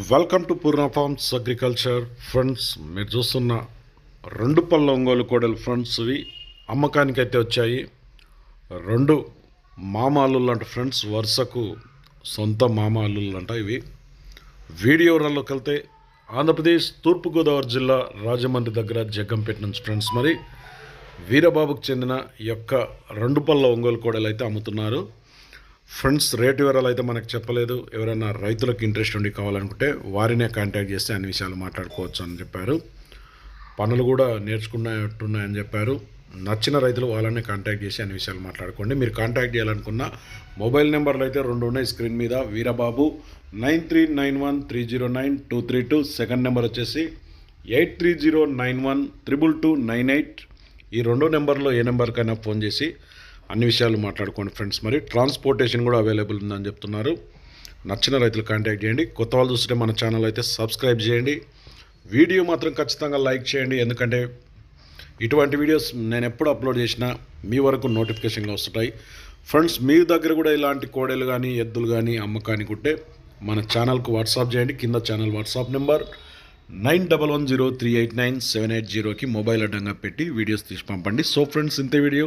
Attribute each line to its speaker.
Speaker 1: Welcome to Poorna farms agriculture friends మీరు చూస్తున్న రెండు పళ్ళ ఒంగోలు కోడలు ఫ్రెండ్స్ ఇవి. అమ్మకానికి అయితే వచ్చాయి. రెండు మామ అల్లుళ్ళు అంట ఫ్రెండ్స్ వరుసకు సొంత మామ అంట ఇవి. వీడియో వెళ్తే ఆంధ్రప్రదేశ్ తూర్పుగోదావరి జిల్లా రాజమండ్రి దగ్గర జగ్గంపేట నుంచి ఫ్రెండ్స్ మరి వీరబాబుకు చెందిన యొక్క రెండు పళ్ళ ఒంగోలు కోడలు అయితే అమ్ముతున్నారు. ఫ్రెండ్స్ రేట్ వివరాలు అయితే మనకు చెప్పలేదు. ఎవరైనా రైతులకు ఇంట్రెస్ట్ ఉండి కావాలనుకుంటే వారినే కాంటాక్ట్ చేస్తే అన్ని విషయాలు మాట్లాడుకోవచ్చు అని చెప్పారు. పనులు కూడా నేర్చుకున్నట్టున్నాయని చెప్పారు. నచ్చిన రైతులు వాళ్ళనే కాంటాక్ట్ చేసి అన్ని విషయాలు మాట్లాడుకోండి. మీరు కాంటాక్ట్ చేయాలనుకున్న మొబైల్ నెంబర్లు అయితే రెండు ఉన్నాయి స్క్రీన్ మీద. Veerababu nine three nine one three zero nine two three two. Second number వచ్చేసి eight three zero nine one triple two nine eight. ఈ రెండో నెంబర్లో ఏ నెంబర్కైనా ఫోన్ చేసి అన్ని విషయాలు మాట్లాడుకోండి ఫ్రెండ్స్. మరి ట్రాన్స్పోర్టేషన్ కూడా అవైలబుల్ ఉందని చెప్తున్నారు. నచ్చిన రైతులు కాంటాక్ట్ చేయండి. కొత్త వాళ్ళు చూస్తే మన ఛానల్ అయితే సబ్స్క్రైబ్ చేయండి. వీడియో మాత్రం ఖచ్చితంగా లైక్ చేయండి. ఎందుకంటే ఇటువంటి వీడియోస్ నేను ఎప్పుడు అప్లోడ్ చేసినా మీ వరకు నోటిఫికేషన్లు వస్తుంటాయి. ఫ్రెండ్స్ మీ దగ్గర కూడా ఇలాంటి కోడలు కానీ ఎద్దులు కానీ అమ్మకానికి ఉంటే మన ఛానల్కు వాట్సాప్ చేయండి. కింద channel WhatsApp number nine double one zero three eight nine seven eight జీరోకి మొబైల్ అడ్డంగా పెట్టి వీడియోస్ తీసి పంపండి. సో ఫ్రెండ్స్ ఇంతే వీడియో.